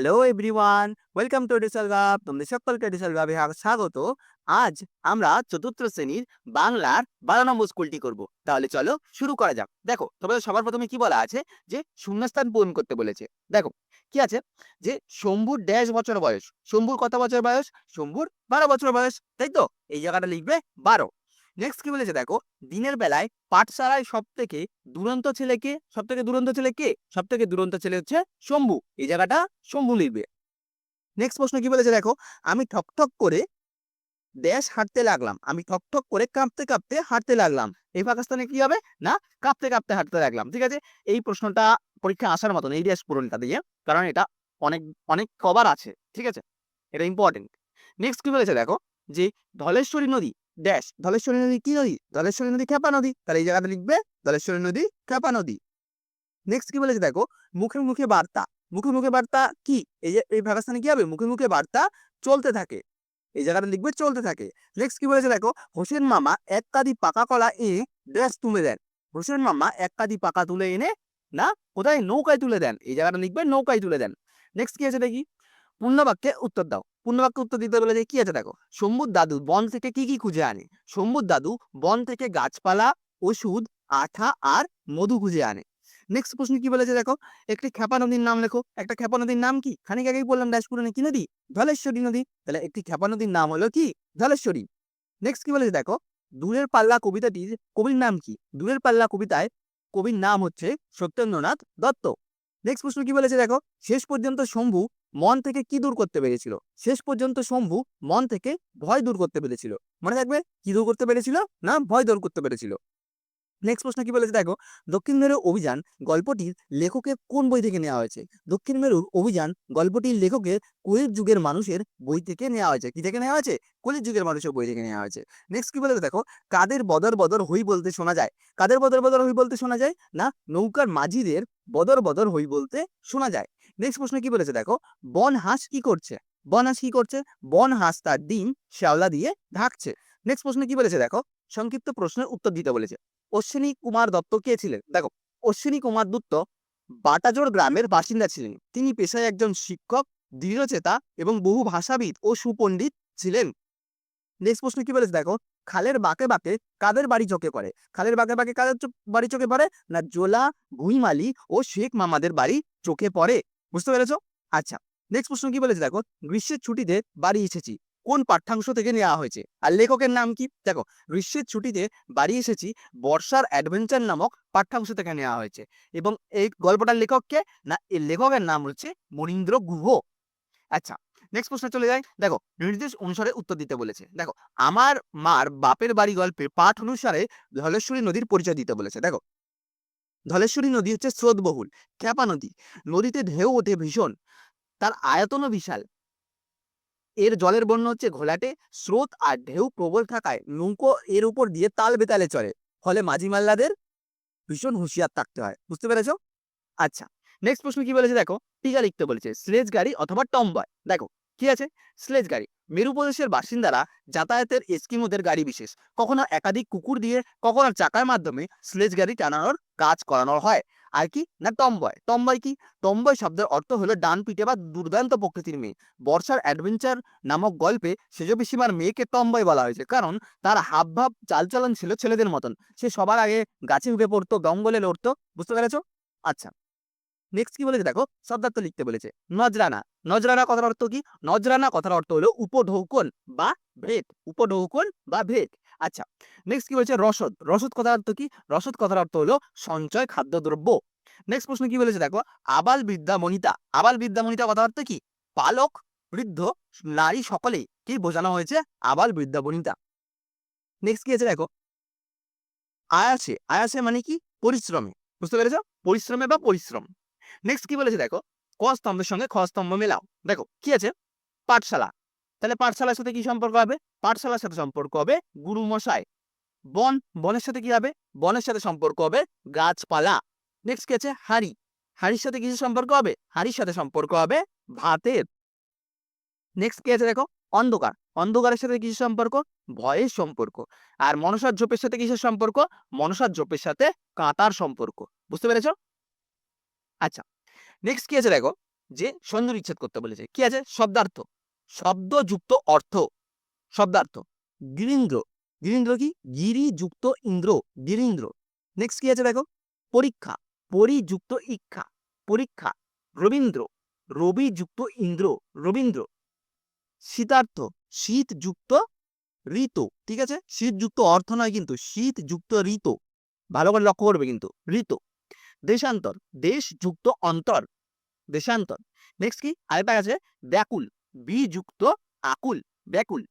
Hello everyone welcome to এডিসাল গাব তোমাদের সকলকে এডিসাল গাবে স্বাগত। আজ আমরা চতুর্থ শ্রেণির বাংলার বারো নম্বর স্কুলটি করব। তাহলে চলো শুরু করা যাক। দেখো, তোমাদের সবার প্রথমে কি বলা আছে? যে শূন্যস্থান পূরণ করতে বলেছে। দেখো, কি আছে? যে শম্ভুর ড্যাশ বছর বয়স। শম্ভুর কত বছর বয়স? শম্ভুর বারো বছর বয়স। তাই তো এই জায়গাটা লিখবে বারো। নেক্সট কি বলেছে? দেখো, দিনের বেলায় পাঠশালায় সব থেকে দুরন্ত ছেলে কে সব থেকে দুরন্ত ছেলে কে? সব থেকে দুরন্ত ছেলে হচ্ছে শম্ভু। এই জায়গাটা শম্ভু লিখবে। নেক্সট প্রশ্ন কি বলেছে? দেখো, আমি ঠক ঠক করে দেশ হাঁটতে লাগলাম। আমি ঠক ঠক করে কাঁপতে কাঁপতে হাঁটতে লাগলাম। এই পাকিস্তানে কি হবে? না, কাঁপতে কাঁপতে হাঁটতে লাগলাম। ঠিক আছে? এই প্রশ্নটা পরীক্ষা আসার মতন, এই ড্যাশ পূরণটা দিয়ে। কারণ এটা অনেক অনেক কবার আছে। ঠিক আছে? এটা ইম্পর্টেন্ট নেক্সট কি বলেছে? দেখো, যে ধলেশ্বরী নদী ড্যাশ ধলেশ্বরী নদী কি নদী? ধলেশ্বরী নদী খেপা নদী। তাহলে এই জায়গাটা লিখবে, ধলেশ্বরী নদী খেপা নদী। নেক্সট কি বলেছে দেখো? মুখে মুখে বার্তা। মুখে মুখে বার্তা কি? এই যে, এই পাকিস্তানে কি হবে? মুখে মুখে বার্তা চলতে থাকে। এই জায়গাটা লিখবে চলতে থাকে। নেক্সট কি বলেছে দেখো? হোসেন মামা এক কাদি পাকা কলা এনে ড্রেস তুলে দেন। হোসেন মামা এক কাদি পাকা তুলে এনে না, কোথায়? নৌকায় তুলে দেন। এই জায়গাটা লিখবে নৌকায় তুলে দেন। নেক্সট কি আছে দেখি? পূর্ণবাক্যে উত্তর দাও। পূর্ণবাক্যে উত্তর দিতে বলে যে কি আছে দেখো? শম্ভুর দাদু বন থেকে কি কি খুঁজে আনে? শম্ভুর দাদু বন থেকে গাছপালা, ওষুধ, আঠা আর মধু খুঁজে আনে। নেক্সট প্রশ্ন কি বলেছে দেখো? একটি খেপা নদীর নাম লেখো। একটা খেপা নদীর নাম কি? খানিক আগেই বললাম ড্যাশপুরনে কি নদী? ধলেশ্বরী নদী। তাহলে একটি খেপা নদীর নাম হলো কি? ধলেশ্বরী। নেক্সট কি বলেছে দেখো? দূরের পাল্লা কবিতাটির কবির নাম কি? দূরের পাল্লা কবিতায় কবির নাম হচ্ছে সত্যেন্দ্রনাথ দত্ত। নেক্সট প্রশ্ন কি বলেছে দেখো? শেষ পর্যন্ত শম্ভু মন থেকে কি দূর করতে পেরেছিল? শেষ পর্যন্ত শম্ভু মন থেকে ভয় দূর করতে পেরেছিল। মনে থাকবে? কি দূর করতে পেরেছিল? না, ভয় দূর করতে পেরেছিল। নেক্সট প্রশ্ন কি বলেছে? দেখো, দক্ষিণ মেরু অভিযান গল্পটির লেখকের কোন বই থেকে নেওয়া হয়েছে? দক্ষিণ মেরুর অভিযান গল্পটির লেখকের কলির যুগের মানুষের বই থেকে নেওয়া হয়েছে। কি থেকে নেওয়া হয়েছে? কলির যুগের মানুষের বই থেকে নেওয়া হয়েছে। নেক্সট কি বলেছে? দেখো, কাদের বদর বদর হই বলতে শোনা যায়? কাদের বদর বদর হই বলতে শোনা যায়? না, নৌকার মাঝিদের বদর বদর হই বলতে শোনা যায়। নেক্সট প্রশ্ন কি বলেছে? দেখো বন হাঁস কি করছে? বন হাঁস কি করছে? বন হাঁস তার ডিম শ্যাওলা দিয়ে ঢাকছে। নেক্সট প্রশ্ন কি বলেছে? দেখো, সংক্ষিপ্ত প্রশ্নের উত্তর দিতে বলেছে। অশ্বিনী কুমার দত্ত কে ছিলেন? দেখো, অশ্বিনী কুমার দত্ত বাটাজোড় গ্রামের বাসিন্দা ছিলেন। তিনি পেশায় একজন শিক্ষক, দৃঢ়চেতা এবং বহু ভাষাবিদ ও সুপণ্ডিত ছিলেন। নেক্সট প্রশ্ন কি বলেছে? দেখো, খালের বাঁকে বাঁকে কাদের বাড়ি চোখে পড়ে? খালের বাঁকে বাঁকে কাদের বাড়ি চোখে পড়ে? না, জোলা, ভুইমালি ও শেখ মামাদের বাড়ি চোখে পড়ে। বুঝতে পেরেছ? আচ্ছা নেক্সট প্রশ্ন কি বলেছে? দেখো, গ্রীষ্মের ছুটিতে বাড়ি এসেছি। কোন পাঠ্যাংশ থেকে নেওয়া হয়েছে? আর লেখকের নাম কি? দেখো, গ্রীষ্মের ছুটিতে বাড়ি এসেছি বর্ষার অ্যাডভেঞ্চার নামক পাঠ্যাংশ থেকে নেওয়া হয়েছে। এবং এই গল্পটার লেখককে না এই লেখকের নাম হচ্ছে মনীন্দ্র গুহ। আচ্ছা নেক্সট প্রশ্ন চলে যায় দেখো, নির্দেশ অনুসারে উত্তর দিতে বলেছে। দেখো, আমার মার বাপের বাড়ি গল্পের পাঠ অনুসারে ধলেশ্বরী নদীর পরিচয় দিতে বলেছে। দেখো ধলেশ্বরী নদী হচ্ছে স্রোতবহুল, ক্যাপা নদী। নদীতে ঢেউ ওঠে ভীষণ, তার আয়তনও বিশাল। এর জলের বন্য হচ্ছে ঘোলাটে, স্রোত আর ঢেউ প্রবল থাকায় নৌকো এর উপর দিয়ে তাল বেতালে চলে, ফলে মাঝি মাল্লাদের ভীষণ হুঁশিয়ার থাকতে হয়, বুঝতে পেরেছ? আচ্ছা নেক্সট প্রশ্ন কি বলেছে দেখো? টিকা লিখতে বলেছে, স্লেজ গাড়ি অথবা টম্বয়। দেখো, কি আছে? স্লেজ গাড়ি। মেরু প্রদেশের বাসিন্দারা যাতায়াতের এস্কিমোদের গাড়ি বিশেষ। কখনো একাধিক কুকুর দিয়ে, কখনো চাকার মাধ্যমে স্লেজ গাড়ি টানানোর কাজ করানো হয়। আর কি? না টম্বয় টম্বয় কি? টম্বয় শব্দের অর্থ হলো ডান পিঠে বা দুর্দান্ত প্রকৃতির মেয়ে। বর্ষার অ্যাডভেঞ্চার নামক গল্পে সেজ পিসিমার মেয়েকে টম্বয় বলা হয়েছে। কারণ তার হাবভাব চালচলন ছিল ছেলেদের মতন। সে সবার আগে গাছে উঠে পড়তো জঙ্গলে লড়তো। বুঝতে পেরেছ? আচ্ছা। নেক্সট কি বলেছে? দেখো, শব্দার্থ লিখতে বলেছে। নজরানা। নজরানা কথার অর্থ কি? নজরানা কথার অর্থ হলো উপঢৌকন বা ভেদ। উপঢৌকন বা ভেদ। আচ্ছা নেক্সট কি বলেছে? রসদ। রসদ কথার অর্থ কি? রসদ কথার অর্থ হলো সঞ্চয় খাদ্যদ্রব্য। নেক্সট প্রশ্ন কি বলেছে? দেখো, আবাল বিদ্যা মনিতা আবাল বিদ্যা মনিতা অর্থ কি? পালক, বৃদ্ধ, নারী সকলে কি বোঝানো হয়েছে? আবাল বনিতা নেক্সট কি আছে? দেখো, আয়াসে। আয়াসে মানে কি? পরিশ্রমে। বুঝতে পেরেছ? পরিশ্রমে বা পরিশ্রম। নেক্সট কি বলেছে দেখো? ক স্তম্ভের সঙ্গে খ স্তম্ভ মেলাও। দেখো, কি আছে? পাঠশালা। তাহলে পাঠশালার সাথে কি সম্পর্ক হবে? পাঠশালার সাথে সম্পর্ক হবে গুরু মশাই। বন, বনের সাথে কি হবে? বনের সাথে সম্পর্ক হবে গাছপালা। নেক্সট কি আছে? হাড়ি। হাড়ির সাথে কিছু সম্পর্ক হবে? হাড়ির সাথে সম্পর্ক হবে ভাতের। নেক্সট কি আছে দেখো? অন্ধকার। অন্ধকারের সাথে কিসের সম্পর্ক? ভয়ের সম্পর্ক। আর মনসার ঝোপের সাথে কিসের সম্পর্ক? মনসার ঝোপের সাথে কাঁটার সম্পর্ক। বুঝতে পেরেছ? আচ্ছা নেক্সট কি আছে দেখো? যে সন্ধি বিচ্ছেদ করতে বলেছে। কি আছে? শব্দার্থ। শব্দযুক্ত অর্থ। শব্দার্থ। গিরীন্দ্র। গিরীন্দ্র কি? গিরি যুক্ত ইন্দ্র। গিরীন্দ্র। নেক্সট কি আছে দেখো? পরীক্ষা। পরিযুক্ত ইক্ষা। পরীক্ষা। রবীন্দ্র। রবি যুক্ত ইন্দ্র। রবীন্দ্র। শীতার্থ। শীত যুক্ত ঋতু। ঠিক আছে? শীত যুক্ত অর্থ নয় কিন্তু শীত যুক্ত ঋতু। ভালো করে লক্ষ্য করবে কিন্তু। ঋতু। দেশান্তর দেশ যুক্ত অন্তর, দেশান্তর। নেক্সট কি? আরেকটা আছে, ব্যাকুল বি যুক্ত আকুল, ব্যাকুল।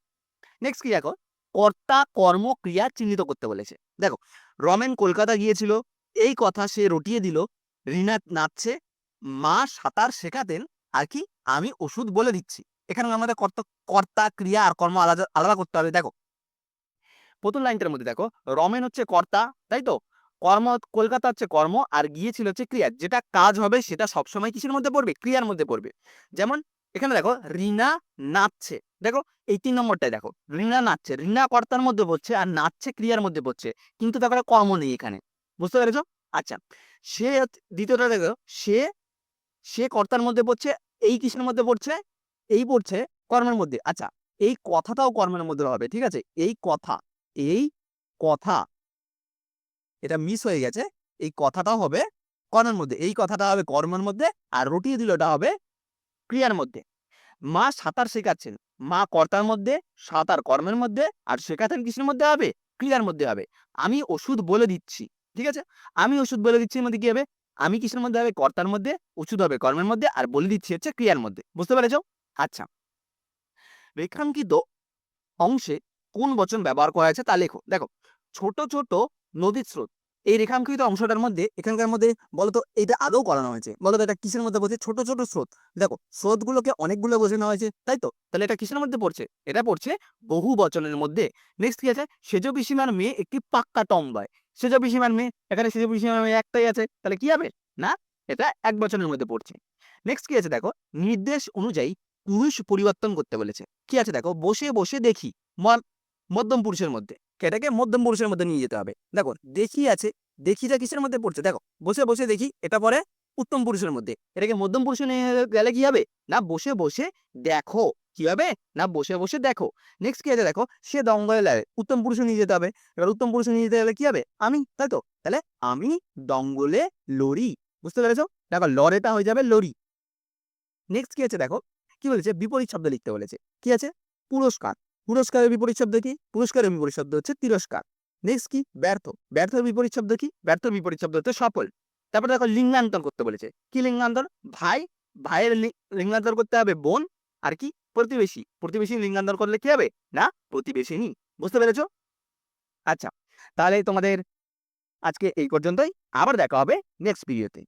নেক্সট কি দেখো? কর্তা, কর্ম, ক্রিয়া চিহ্নিত করতে বলেছে। দেখো, রমেন কলকাতা গিয়েছিল, এই কথা সে রটিয়ে দিল রিনা নাচছে, মা সাঁতার শেখাতেন, আর কি? আমি ওষুধ বলে দিচ্ছি। এখানে আমাদের কর্ত, কর্তা, ক্রিয়া আর কর্ম আলাদা আলাদা করতে হবে। দেখো, প্রথম লাইনটার মধ্যে দেখো, রমেন হচ্ছে কর্তা, তাই তো? কর্ম, কলকাতা হচ্ছে কর্ম আর গিয়েছিল হচ্ছে ক্রিয়া। যেটা কাজ হবে সেটা সবসময় কিসের মধ্যে পড়বে? ক্রিয়ার মধ্যে পড়বে। যেমন এখানে দেখো, রিনা নাচছে। দেখো, এই তিন নম্বরটাই দেখো, রিনা নাচছে। রিনা কর্তার মধ্যে পড়ছে আর নাচছে, ক্রিয়ার মধ্যে পড়ছে। কিন্তু একটা কর্ম নেই এখানে। বুঝতে পেরেছ? আচ্ছা সে দ্বিতীয়টা দেখো, সে সে কর্তার মধ্যে পড়ছে, এই কিসের মধ্যে পড়ছে? এই পড়ছে কর্মের মধ্যে। আচ্ছা এই কথাটাও কর্মের মধ্যে হবে, ঠিক আছে? এই কথা এই কথা এটা মিস হয়ে গেছে, এই কথাটাও হবে কর্মের মধ্যে, এই কথাটা হবে কর্মের মধ্যে আর রটিয়ে দিল ওটা হবে ক্রিয়ার মধ্যে। মা সাঁতার শেখাচ্ছেন, মা কর্তার মধ্যে, সাঁতার কর্মের মধ্যে আর শেখাতেন কিসের মধ্যে হবে? ক্রিয়ার মধ্যে হবে। আমি ওষুধ বলে দিচ্ছি, ঠিক আছে? আমি ওষুধ বলে দিচ্ছি মধ্যে কি হবে? আমি কিসের মধ্যে হবে? কর্তার মধ্যে, ওষুধ হবে কর্মের মধ্যে আর বলে দিচ্ছি হচ্ছে ক্রিয়ার মধ্যে, বুঝতে পেরেছ? আচ্ছা। রেখাঙ্কিত অংশে কোন বচন ব্যবহার করা হয়েছে তা লেখো। দেখো, ছোট ছোট নদীর স্রোত। এই রেখাঙ্কিত অংশটার মধ্যে, এখানকার মধ্যে বলতো এটা আদৌ করানো হয়েছে। বলতো এটা কিসের মধ্যে পড়ছে? ছোট ছোট স্রোত। দেখো, স্রোতগুলোকে অনেকগুলো বোঝানো হয়েছে, তাই তো? তাহলে এটা কিসের মধ্যে পড়ছে? এটা পড়ছে বহু বচনের মধ্যে। নেক্সট কি আছে? সেজ পিসিমার মেয়ে একটি পাক্কা টম্বায় সেজ পিসিমার মেয়ে, এখানে সেজ পিসিমার মেয়ে একটাই আছে, তাহলে কি হবে? না, এটা এক বচনের মধ্যে পড়ছে। নেক্সট কি আছে দেখো? নির্দেশ অনুযায়ী পুরুষ পরিবর্তন করতে বলেছে। কি আছে দেখো? বসে বসে দেখি মধ্যম পুরুষের মধ্যে। এটাকে মধ্যম পুরুষের মধ্যে নিয়ে যেতে হবে। দেখো দেখি আছে দেখিটা কিসের মধ্যে পড়ছে? দেখো, বসে বসে দেখি, এটা পরে উত্তম পুরুষের মধ্যে। এটাকে মধ্যম পুরুষে নিয়ে গেলে কি হবে? না, বসে বসে দেখো। কি হবে? না, বসে বসে দেখো। নেক্সট কি আছে দেখো? সে দঙ্গলে লাগে উত্তম পুরুষে নিয়ে যেতে হবে। এবার উত্তম পুরুষে নিয়ে যেতে গেলে কি হবে? আমি, তাই তো? তাহলে আমি দঙ্গলে লড়ি। বুঝতে পেরেছ? দেখো, লড়েটা হয়ে যাবে লড়ি। নেক্সট কি আছে দেখো? কি বলেছে? বিপরীত শব্দ লিখতে বলেছে। কি আছে? পুরস্কার। পুরস্কারের বিপরীত শব্দ কি? পুরস্কারের বিপরীত শব্দ হচ্ছে তিরস্কার। নেক্সট কি? ব্যর্থ। ব্যর্থের বিপরীত শব্দ কি? ব্যর্থ বিপরীত শব্দ হচ্ছে সফল। তারপর দেখো লিঙ্গান্তর করতে বলেছে। কি লিঙ্গান্তর? ভাই। ভাইয়ের লিঙ্গান্তর করতে হবে বোন আর কি? প্রতিবেশী। প্রতিবেশী লিঙ্গান্তর করলে কি হবে? না, প্রতিবেশিনী। বুঝতে পেরেছ? আচ্ছা তাহলে তোমাদের আজকে এই পর্যন্তই। আবার দেখা হবে নেক্সট ভিডিওতে